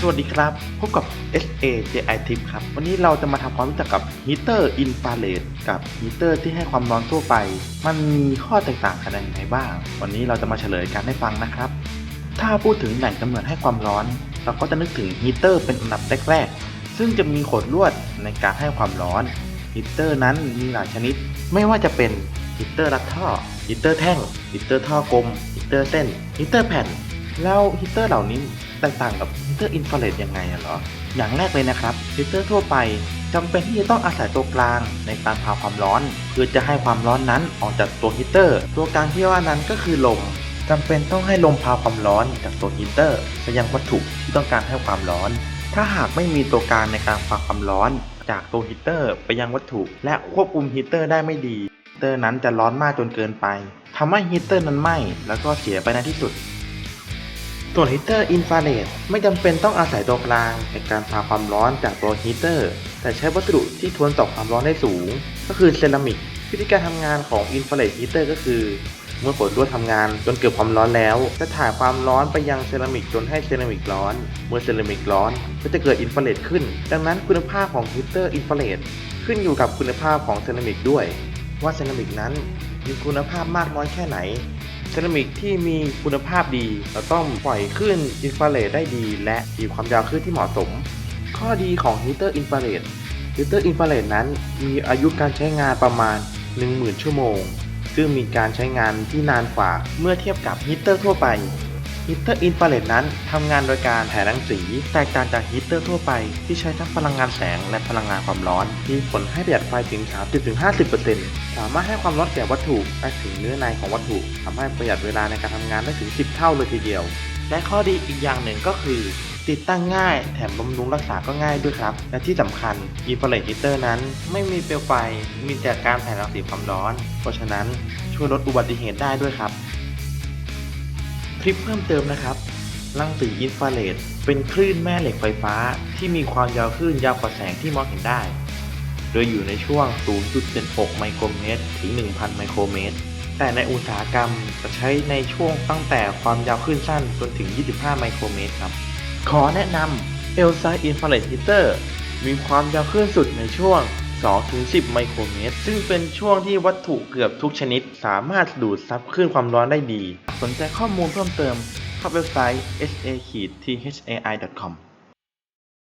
สวัสดีครับ พบกับ SAJI Tip ครับ วันนี้เราจะมาทำความรู้จักกับฮีเตอร์อินฟราเรดกับฮีเตอร์ที่ให้ความร้อนทั่วไป มันมีข้อแตกต่างกันยังไงบ้าง วันนี้เราจะมาเฉลยกันให้ฟังนะครับ ถ้าพูดถึงแหล่งกำเนิดให้ความร้อน เราก็จะนึกถึงฮีเตอร์เป็นอันดับแรกๆ ซึ่งจะมีขดลวดในการให้ความร้อนฮีเตอร์นั้นมีหลายชนิด ไม่ว่าจะเป็นฮีเตอร์รัดท่อฮีเตอร์แท่งฮีเตอร์ท่อกลมฮีเตอร์เส้นฮีเตอร์แผ่น แล้วฮีเตอร์เหล่านี้ ตกต่างกับฮีเตอร์อินฟราเรดยังไงเหรอ อย่างแรกเลยนะครับฮีเตอร์ทั่วไปจำเป็นที่จะต้องอาศัยตัวกลางในการพาความร้อน เพื่อจะให้ความร้อนนั้นออกจากตัวฮีเตอร์ ตัวกลางที่ว่านั้นก็คือลมจำเป็นต้องให้ลมพาความร้อนจากตัวฮีเตอร์ไปยังวัตถุที่ต้องการให้ความร้อน ถ้าหากไม่มีตัวกลางในการพาความร้อน จากตัวฮีเตอร์ไปยังวัตถุ และควบคุมฮีเตอร์ได้ไม่ดีฮีเตอร์นั้นจะร้อนมากจนเกินไปทำให้ฮีเตอร์นั้นไหม้แล้วก็เสียไปในที่สุด ส่วนฮีเตอร์อินฟราเรดไม่จำเป็นต้องอาศัยตัวกลางในการพาความร้อนจากตัวฮีเตอร์ แต่ใช้วัสดุที่ทนต่อความร้อนได้สูง ก็คือเซรามิกวิธีการทำงานของอินฟราเรดฮีเตอร์ก็คือ เมื่อฝนลวดทำงานจนเกิดความร้อนแล้ว จะถ่ายความร้อนไปยังเซรามิกจนให้เซรามิกร้อน เมื่อเซรามิกร้อนก็จะเกิดอินฟราเรดขึ้น ดังนั้นคุณภาพของฮีเตอร์อินฟราเรดขึ้นอยู่กับคุณภาพของเซรามิกด้วย ว่าเซรามิกนั้นมีคุณภาพมากน้อยแค่ไหน เซรามิกที่มีคุณภาพดี จะต้องปล่อยคลื่นอินฟราเรดได้ดี และมีความยาวคลื่นที่เหมาะสม ข้อดีของฮีเตอร์อินฟราเรดฮีเตอร์อินฟราเรดนั้นมีอายุการใช้งานประมาณ 10,000 ชั่วโมง ซึ่งมีการใช้งานที่นานกว่าเมื่อเทียบกับฮีเตอร์ทั่วไป ฮีเตอร์อินฟราเรดนั้นทำงานโดยการถ่รังสี แตกต่างจากฮีเตอร์ทั่วไปที่ใช้ทั้งพลังงานแสงและพลังงานความร้อน มีผลให้ประหยัดไฟถึง 30-50%สามารถให้ความร้อนแก่วัตถุได้ถึงเนื้อในของวัตถุทำให้ประหยัดเวลาในการทำงานได้ถึง 10 เท่าเลยทีเดียว และข้อดีอีกอย่างหนึ่งก็คือติดตั้งง่ายแถมบำรุงรักษาก็ง่ายด้วยครับ และที่สำคัญอินฟราเรดฮีเตอร์นั้น ไม่มีเปลวไฟ มีแต่การถ่รังสีความร้อน เพราะฉะนั้นช่วยลดอุบัติเหตุได้ด้วยครับ ลิปเพิ่มเติมนะครับรังสีอินฟราเรดเป็นคลื่นแม่เหล็กไฟฟ้าที่มีความยาวคลื่นยาวกว่าแสงที่มองเห็นได้ โดยอยู่ในช่วง 0.76 ไมโครเมตร ถึง 1,000 ไมโครเมตร แต่ในอุตสาหกรรมจะใช้ในช่วงตั้งแต่ความยาวคลื่นสั้นจนถึง 25 ไมโครเมตรครับ ขอแนะนำ e l s i Infrared Heater มีความยาวคลื่นสุดในช่วง 2-10 ไมโครเมตร ซึ่งเป็นช่วงที่วัตถุเกือบทุกชนิด สามารถดูดซับคลื่นความร้อนได้ดี สนใจข้อมูลเพิ่มเติม เข้าเว็บไซต์ sa-thai.com